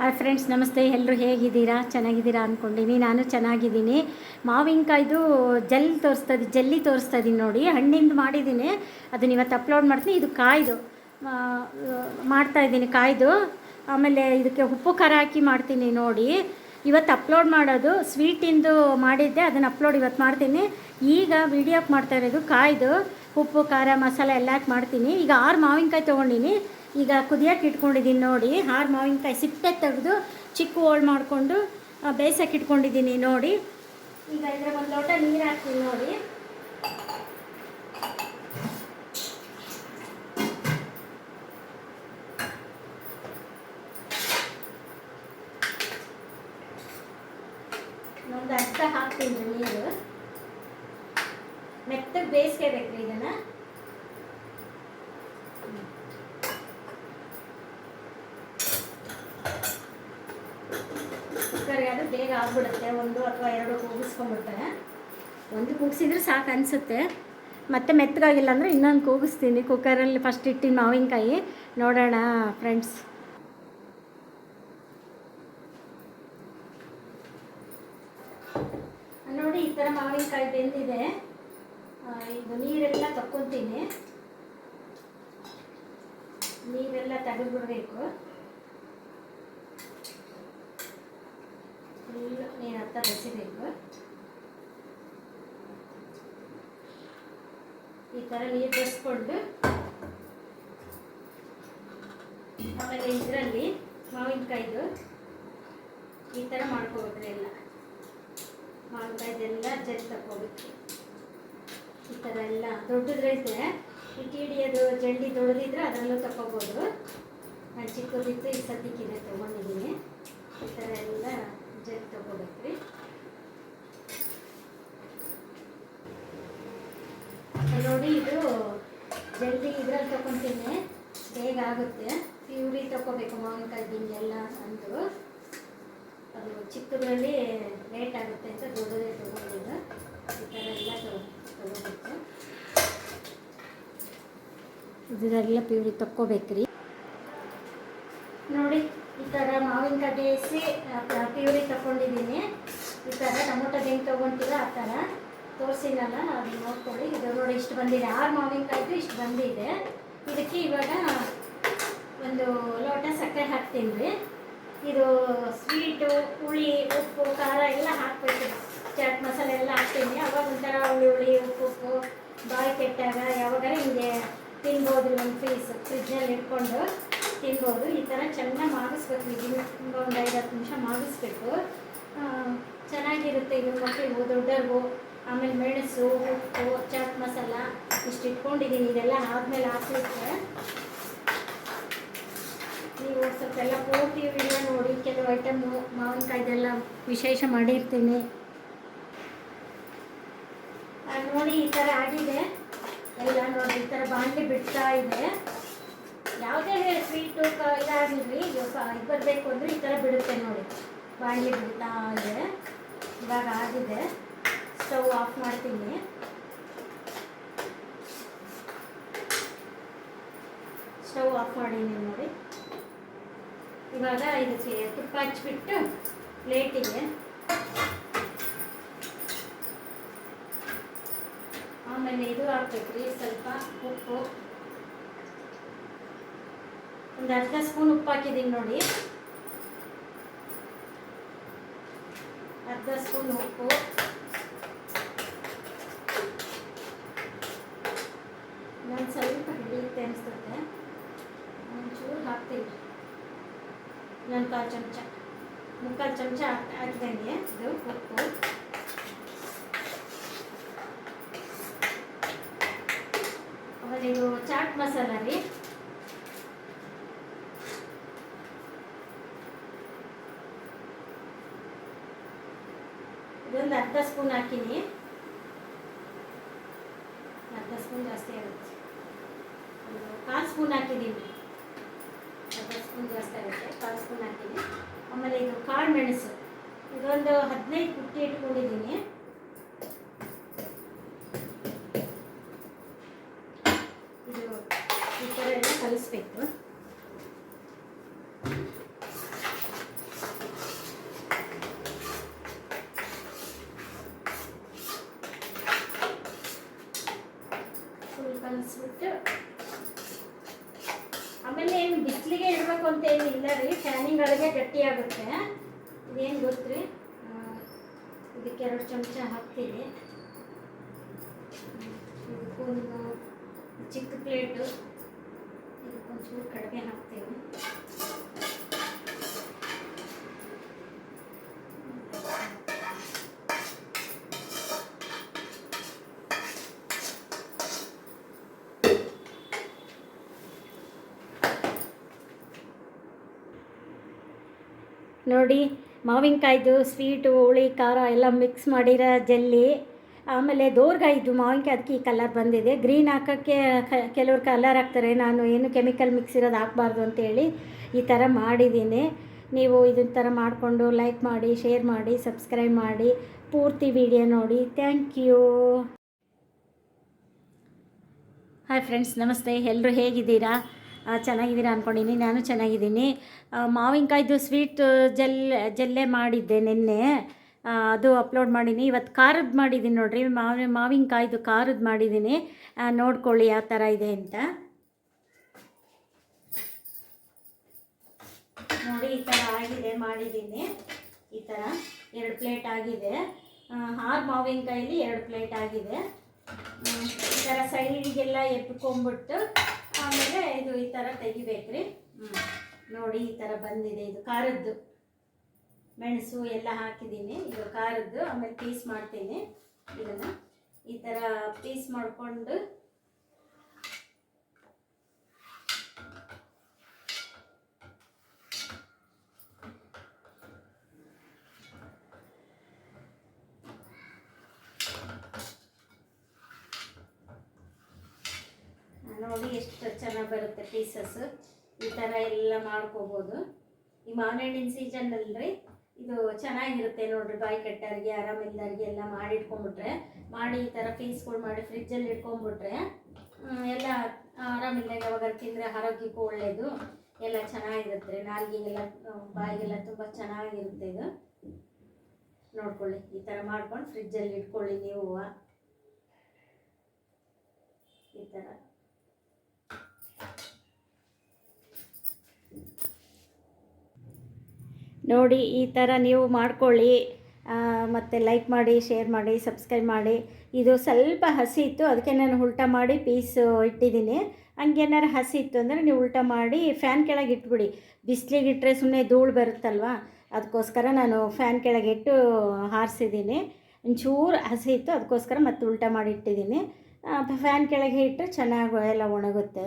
Hi friends, ನಮಸ್ತೆ. ಎಲ್ಲರೂ ಹೇಗಿದ್ದೀರಾ? ಚೆನ್ನಾಗಿದ್ದೀರಾ ಅಂದ್ಕೊಂಡಿನಿ ನಾನು ಚೆನ್ನಾಗಿದ್ದೀನಿ. ಮಾವಿನಕಾಯ್ದು ಜಲ್ ತೋರಿಸ್ತದೆ, ಜೆಲ್ಲಿ ತೋರಿಸ್ತಾ ಇದ್ದೀನಿ ನೋಡಿ. ಹಣ್ಣಿಂದು ಮಾಡಿದ್ದೀನಿ. ಅದನ್ನ ಇವತ್ತು ಅಪ್ಲೋಡ್ ಮಾಡ್ತೀನಿ. ಇದು ಕಾಯ್ದು. ಮಾಡ್ತಾ ಇದ್ದೀನಿ ಕಾಯ್ದು. ಆಮೇಲೆ ಇದಕ್ಕೆ ಉಪ್ಪು ಖಾರ ಹಾಕಿ ಮಾಡ್ತೀನಿ ನೋಡಿ. ಇವತ್ತು ಅಪ್ಲೋಡ್ ಮಾಡೋದು ಸ್ವೀಟಿಂದು ಮಾಡಿದ್ದೆ. ಅದನ್ನು ಅಪ್ಲೋಡ್ ಇವತ್ತು ಮಾಡ್ತೀನಿ. ಈಗ ವಿಡಿಯೋಕ್ಕೆ ಮಾಡ್ತಾ ಇರೋದು ಕಾಯ್ದು. ಉಪ್ಪು, ಖಾರ, ಮಸಾಲೆ ಎಲ್ಲ ಹಾಕಿ ಮಾಡ್ತೀನಿ. ಈಗ ಆರು ಮಾವಿನಕಾಯಿ ತೊಗೊಂಡಿನಿ. ಈಗ ಕುದಿಯೋಕೆ ಇಟ್ಕೊಂಡಿದ್ದೀನಿ ನೋಡಿ. ಆರು ಮಾವಿನಕಾಯಿ ಸಿಪ್ಪೆ ತೆಗೆದು ಚಿಕ್ಕ ಹೋಳು ಮಾಡಿಕೊಂಡು ಬೇಯಿಸೋಕೆ ಇಟ್ಕೊಂಡಿದ್ದೀನಿ ನೋಡಿ. ಈಗ ಇದ್ರ ಒಂದು ಲೋಟ ನೀರು ಹಾಕ್ತೀನಿ ನೋಡಿ. ಒಂದು ಹಾಕ್ತೀನಿ ನೀರು. ಮೆತ್ತಗೆ ಬೇಯಿಸ್ಕೋಬೇಕ್ರಿ ಇದನ್ನು. ಅದು ಬೇಗ ಆಗ್ಬಿಡುತ್ತೆ. ಒಂದು ಅಥವಾ ಎರಡು ಕೂಗಿಸ್ಕೊಂಡ್ಬಿಡ್ತಾರೆ ಒಂದು ಕೂಗಿಸಿದ್ರೆ ಸಾಕು ಅನಿಸುತ್ತೆ. ಮತ್ತೆ ಮೆತ್ತಗಾಗಿಲ್ಲ ಅಂದರೆ ಇನ್ನೊಂದು ಕೂಗಿಸ್ತೀನಿ. ಕುಕ್ಕರಲ್ಲಿ ಫಸ್ಟ್ ಇಟ್ಟಿನ ಮಾವಿನಕಾಯಿ. ನೋಡೋಣ ಫ್ರೆಂಡ್ಸ್ ನೋಡಿ, ಈ ಥರ ಮಾವಿನಕಾಯಿ ಬೆಂದಿದೆ. ಇದು ನೀರೆಲ್ಲ ತಕ್ಕೊತೀನಿ. ನೀರೆಲ್ಲ ತೆಗೆದ್ಬಿಡ್ಬೇಕು. ಫುಲ್ ನೀರು ಹತ್ತ ಬೆಸಿಬೇಕು ಈ ಥರ ನೀರು ಬೆಸ್ಕೊಂಡು ಆಮೇಲೆ ಇದರಲ್ಲಿ ಮಾವಿನಕಾಯ್ದು ಈ ಥರ ಮಾಡ್ಕೋಬೇಕ್ರಿ ಎಲ್ಲ. ಮಾವಿನಕಾಯ್ದೆಲ್ಲ ಜರಿ ತಗೋಬೇಕು ಈ ಥರ ಎಲ್ಲ ದೊಡ್ಡದ್ರೈತೆ ಈ ಹಿಡಿಯೋದು ಜಂಡಿ ದೊಡ್ಡದಿದ್ರೆ ಅದರಲ್ಲೂ ತಗೋಬೋದು ನಾನು ಚಿಕ್ಕದಿತ್ತು ಈ ಸದ್ಯಕ್ಕಿದೆ ತೊಗೊಂಡಿದ್ದೀನಿ. ಈ ಥರ ಎಲ್ಲ ಜರಿ ತಗೋಬೇಕ್ರಿ. ನೋಡಿ ಇದು ಜಲ್ದಿ ಇದ್ರಲ್ಲಿ ತಗೊತೀನಿ. ಬೇಗ ಆಗುತ್ತೆ. ಪ್ಯೂರಿ ತಗೋಬೇಕು ಮಾವಿನಕಾಯಿ ಬಿಂದೆಲ್ಲ ಅಂದು. ಅದು ಚಿಕ್ಕದ್ರಲ್ಲಿ ಲೇಟ್ ಆಗುತ್ತೆ ಅಂತ ದೊಡ್ಡದೇ ತಗೊಂಡಿದ್ದು. ಈ ಥರ ಎಲ್ಲ ತಗೋಬೇಕು. ಇದರೆಲ್ಲ ಪ್ಯೂರಿ ತಕ್ಕೋಬೇಕ್ರಿ ನೋಡಿ ಈ ಥರ ಮಾವಿನಕಾಯಿ ಬೇಯಿಸಿ ತಗೊಂಡಿದ್ದೀನಿ ಈ ಥರ ಟೊಮೊಟೊ ಹೆಂಗೆ ತೊಗೊಂತೀರ ಆ ಥರ ತೋರಿಸಿನಲ್ಲ, ಅದು ನೋಡ್ಕೊಳ್ಳಿ. ಇದು ನೋಡಿ, ಇಷ್ಟು ಬಂದಿದೆ. ಆರು ಮಾವಿನಕಾಯ್ದು ಇಷ್ಟು ಬಂದಿದೆ. ಇದಕ್ಕೆ ಇವಾಗ ಒಂದು ಲೋಟ ಸಕ್ಕರೆ ಹಾಕ್ತೀನಿ ಇದು ಸ್ವೀಟು ಹುಳಿ, ಉಪ್ಪು, ಖಾರ ಎಲ್ಲ ಹಾಕಬೇಕು. ಚಾಟ್ ಮಸಾಲೆ ಎಲ್ಲ ಹಾಕ್ತೀನಿ. ಅವಾಗ ಒಂಥರ ಹುಳಿ ಹುಳಿ, ಉಪ್ಪು ಉಪ್ಪು, ಬಾಯಿ ಕೆಟ್ಟಾಗ ಯಾವಾಗಾರ ಹಿಂಗೆ ತಿನ್ಬೋದು ಒಂದು ಪೀಸ್ ಫ್ರಿಜ್ನಲ್ಲಿ ಇಟ್ಕೊಂಡು. ತಿನ್ಬೋದು ಈ ಥರ ಚೆನ್ನಾಗಿ ಮಾಡಿಸ್ಬೇಕು. ಇದನ್ನು ತುಂಬ ಒಂದು ಐದು ಹತ್ತು ನಿಮಿಷ ಮಾಗಿಸ್ಬೇಕು ಆ, ಚೆನ್ನಾಗಿರುತ್ತೆ ಇದು ಮಕ್ಕಳಿಗೂ ದೊಡ್ಡರಿಗೂ ಆಮೇಲೆ ಮೆಣಸು ಉಪ್ಪು ಚಾಟ್ ಮಸಾಲ ಇಷ್ಟು ಇಟ್ಕೊಂಡಿದ್ದೀನಿ ಇದೆಲ್ಲ ಆದಮೇಲೆ ಹಾಕ್ಲಿಕ್ಕೆ ನೀವು ಸ್ವಲ್ಪ ಎಲ್ಲ ಪೂರ್ತಿ ವಿಡಿಯೋ ನೋಡಿ ಕೆಲವು ಐಟಮು ಮಾವಿನಕಾಯ್ದೆಲ್ಲ ವಿಶೇಷ ಮಾಡಿರ್ತೀನಿ. ನೋಡಿ ಈ ಥರ ಆಗಿದೆ. ಎಲ್ಲ ನೋಡಿ ಈ ಥರ ಬಾಂಡ್ಲಿ ಬಿಡ್ತಾ ಇದೆ. ಯಾವುದೇ ಸ್ವೀಟು ಇದಾಗಿರಲಿ, ಇದು ಬರಬೇಕು ಅಂದರೆ ಈ ಥರ ಬಿಡುತ್ತೆ ನೋಡಿ. ಬಾಂಡ್ಲಿ ಬಿಡ್ತಾ ಇದೆ. ಇವಾಗ ಆಗಿದೆ. ಸ್ಟವ್ ಆಫ್ ಮಾಡ್ತೀನಿ. ಸ್ಟವ್ ಆಫ್ ಮಾಡೀನಿ ನೋಡಿ. ಇವಾಗ ಇದಕ್ಕೆ ತುಪ್ಪ ಹಚ್ಚಿಬಿಟ್ಟು ಪ್ಲೇಟಿಗೆ ಆಮೇಲೆ ಇದು ಹಾಕ್ಬೇಕ್ರಿ ಸ್ವಲ್ಪ ಉಪ್ಪು. ಒಂದು ಅರ್ಧ ಸ್ಪೂನ್ ಉಪ್ಪು ಹಾಕಿದ್ದೀನಿ ನೋಡಿ. ಅರ್ಧ ಸ್ಪೂನ್ ಉಪ್ಪು. ಇನ್ನೊಂದು ಸ್ವಲ್ಪ ಹಿಡಿಯುತ್ತೆ ಅನಿಸ್ತದೆ ಒಂಚೂರು ಹಾಕ್ತೀನಿ. ಇನ್ನೊಂದು ಕಾಲು ಚಮಚ. ಮುಕ್ಕಾಲು ಚಮಚ ಹಾಕ್ ಹಾಕಿದಂಗೆ ಇದು ಉಪ್ಪು. ಆಮೇಲೆ ಇದು ಚಾಟ್ ಮಸಾಲ ರೀ ಇದೊಂದು ಅರ್ಧ ಸ್ಪೂನ್ ಹಾಕಿನಿ. ಅರ್ಧ ಸ್ಪೂನ್ ಜಾಸ್ತಿ ಆಗುತ್ತೆ. ಒಂದು ಕಾಲು ಸ್ಪೂನ್ ಹಾಕಿದ್ದೀನಿ ಅರ್ಧ ಸ್ಪೂನ್ ಜಾಸ್ತಿ ಆಗುತ್ತೆ. ಕಾಲು ಸ್ಪೂನ್ ಹಾಕಿದ್ದೀನಿ ಆಮೇಲೆ ಇದು ಕಾಳು ಮೆಣಸು. ಇದೊಂದು ಹದಿನೈದು ಕುಟ್ಟಿ ಇಟ್ಕೊಂಡಿದ್ದೀನಿ ಇದು ಈ ಥರ ಎಲ್ಲ ಕಲಿಸ್ಬೇಕು. ಅಂತ ಏನು ಇಲ್ಲ ರೀ. ಫ್ಯಾನಿಂಗ್ ಒಳಗೆ ಗಟ್ಟಿಯಾಗುತ್ತೆ ಇದೇನು ಗೊತ್ತ್ರಿ? ರೀ ಇದಕ್ಕೆ ಎರಡು ಚಮಚ ಹಾಕ್ತೀನಿ ಇದಕ್ಕೊಂದು ಚಿಕ್ಕ ಪ್ಲೇಟು ಇದಕ್ಕೊಂಚೂರು ಕಡಿಮೆ ಹಾಕ್ತೀನಿ ನೋಡಿ, ಮಾವಿನಕಾಯ್ದು, ಸ್ವೀಟು, ಹುಳಿ, ಖಾರ ಎಲ್ಲ ಮಿಕ್ಸ್ ಮಾಡಿರೋ ಜಲ್ಲಿ. ಆಮೇಲೆ ದೋರ್ಗಾಯಿದ್ದು ಮಾವಿನಕಾಯಿ ಅದಕ್ಕೆ ಈ ಕಲರ್ ಬಂದಿದೆ. ಗ್ರೀನ್ ಹಾಕೋಕ್ಕೆ ಕೆಲವ್ರು ಕಲರ್ ಹಾಕ್ತಾರೆ. ನಾನು ಏನು ಕೆಮಿಕಲ್ ಮಿಕ್ಸ್ ಇರೋದು ಹಾಕ್ಬಾರ್ದು ಅಂತೇಳಿ ಈ ಥರ ಮಾಡಿದ್ದೀನಿ. ನೀವು ಇದನ್ನ ಥರ ಮಾಡಿಕೊಂಡು ಲೈಕ್ ಮಾಡಿ ಶೇರ್ ಮಾಡಿ ಸಬ್ಸ್ಕ್ರೈಬ್ ಮಾಡಿ. ಪೂರ್ತಿ ವಿಡಿಯೋ ನೋಡಿ. ಥ್ಯಾಂಕ್ ಯು ಹಾಯ್ ಫ್ರೆಂಡ್ಸ್ ನಮಸ್ತೆ. ಎಲ್ಲರೂ ಹೇಗಿದ್ದೀರಾ? ಚೆನ್ನಾಗಿದ್ದೀರಾ ಅಂದ್ಕೊಂಡಿನಿ ನಾನು ಚೆನ್ನಾಗಿದ್ದೀನಿ. ಮಾವಿನಕಾಯ್ದು ಸ್ವೀಟ್ ಜಲ್, ಜಲ್ಲೆ ಮಾಡಿದ್ದೆ ನಿನ್ನೆ. ಅದು ಅಪ್ಲೋಡ್ ಮಾಡೀನಿ. ಇವತ್ತು ಖಾರದ್ದು ಮಾಡಿದ್ದೀನಿ ನೋಡಿರಿ. ಮಾವಿ, ಮಾವಿನಕಾಯ್ದು ಖಾರದ್ದು ಮಾಡಿದ್ದೀನಿ ನೋಡ್ಕೊಳ್ಳಿ ಯಾವ ಥರ ಇದೆ ಅಂತ. ನೋಡಿ, ಈ ಥರ ಆಗಿದೆ ಮಾಡಿದ್ದೀನಿ ಈ ಥರ ಎರಡು ಪ್ಲೇಟ್ ಆಗಿದೆ. ಆರು ಮಾವಿನಕಾಯಲ್ಲಿ ಎರಡು ಪ್ಲೇಟ್ ಆಗಿದೆ. ಈ ಥರ ಸೈಡಿಗೆಲ್ಲ ಎತ್ಕೊಂಡ್ಬಿಟ್ಟು ಆಮೇಲೆ ಇದು ಈ ಥರ ತೆಗಿಬೇಕ್ರಿ. ಹ್ಞೂ ನೋಡಿ ಈ ಥರ ಬಂದಿದೆ ಇದು ಖಾರದ್ದು. ಮೆಣಸು ಎಲ್ಲ ಹಾಕಿದ್ದೀನಿ. ಇದು ಖಾರದ್ದು. ಆಮೇಲೆ ಪೀಸ್ ಮಾಡ್ತೀನಿ. ಇದನ್ನು ಈ ಥರ ಪೀಸ್ ಮಾಡಿಕೊಂಡು ನೋಡಿ ಎಷ್ಟು ಚೆನ್ನಾಗಿ ಬರುತ್ತೆ ಪೀಸಸ್ ಈ ಥರ ಎಲ್ಲ ಮಾಡ್ಕೋಬೋದು. ಈ ಮಾವಿನಹಣ್ಣಿನ ಸೀಸನ್ ಅಲ್ರಿ, ಇದು ಚೆನ್ನಾಗಿರುತ್ತೆ ನೋಡ್ರಿ ಬಾಯಿ ಕೆಟ್ಟವ್ರಿಗೆ ಆರಾಮಿಲ್ಲದವ್ರಿಗೆ ಎಲ್ಲ ಮಾಡಿ ಇಟ್ಕೊಂಡ್ಬಿಟ್ರೆ. ಮಾಡಿ ಈ ಥರ ಪೀಸ್ಗಳು ಮಾಡಿ ಫ್ರಿಜ್ಜಲ್ಲಿ ಇಟ್ಕೊಂಡ್ಬಿಟ್ರೆ ಎಲ್ಲ ಆರಾಮಿಲ್ದಾಗ ಯಾವಾಗ ತಿಂದರೆ ಆರೋಗ್ಯಕ್ಕೂ ಒಳ್ಳೆಯದು ಎಲ್ಲ ಚೆನ್ನಾಗಿರುತ್ತೆ ರೀ, ನಾಲ್ಗೆಗೆಲ್ಲ ಬಾಯಿಗೆಲ್ಲ ತುಂಬ ಚೆನ್ನಾಗಿರುತ್ತೆ ಇದು. ನೋಡ್ಕೊಳ್ಳಿ, ಈ ಥರ ಮಾಡ್ಕೊಂಡು ಫ್ರಿಜ್ಜಲ್ಲಿ ಇಟ್ಕೊಳ್ಳಿ ನೀವು. ಈ ಥರ ನೋಡಿ ಈ ಥರ ನೀವು ಮಾಡ್ಕೊಳ್ಳಿ. ಮತ್ತು ಲೈಕ್ ಮಾಡಿ ಶೇರ್ ಮಾಡಿ ಸಬ್ಸ್ಕ್ರೈಬ್ ಮಾಡಿ. ಇದು ಸ್ವಲ್ಪ ಹಸಿ ಇತ್ತು, ಅದಕ್ಕೆ ನಾನು ಉಲ್ಟಾ ಮಾಡಿ ಪೀಸ್ ಇಟ್ಟಿದ್ದೀನಿ. ಹಂಗೇನಾರು ಹಸಿ ಇತ್ತು ಅಂದರೆ ನೀವು ಉಲ್ಟಾ ಮಾಡಿ ಫ್ಯಾನ್ ಕೆಳಗೆ ಇಟ್ಬಿಡಿ. ಬಿಸಿಲಿಗೆ ಇಟ್ಟರೆ ಸುಮ್ಮನೆ ಧೂಳು ಬರುತ್ತಲ್ವ? ಅದಕ್ಕೋಸ್ಕರ ನಾನು ಫ್ಯಾನ್ ಕೆಳಗೆ ಇಟ್ಟು ಹಾರಿಸಿದ್ದೀನಿ. ಒಂಚೂರು ಹಸಿ ಇತ್ತು, ಅದಕ್ಕೋಸ್ಕರ ಮತ್ತೆ ಉಲ್ಟಾ ಮಾಡಿ ಇಟ್ಟಿದ್ದೀನಿ. ಫ್ಯಾನ್ ಕೆಳಗೆ ಇಟ್ಟರೆ ಚೆನ್ನಾಗಿ ಎಲ್ಲ ಒಣಗುತ್ತೆ.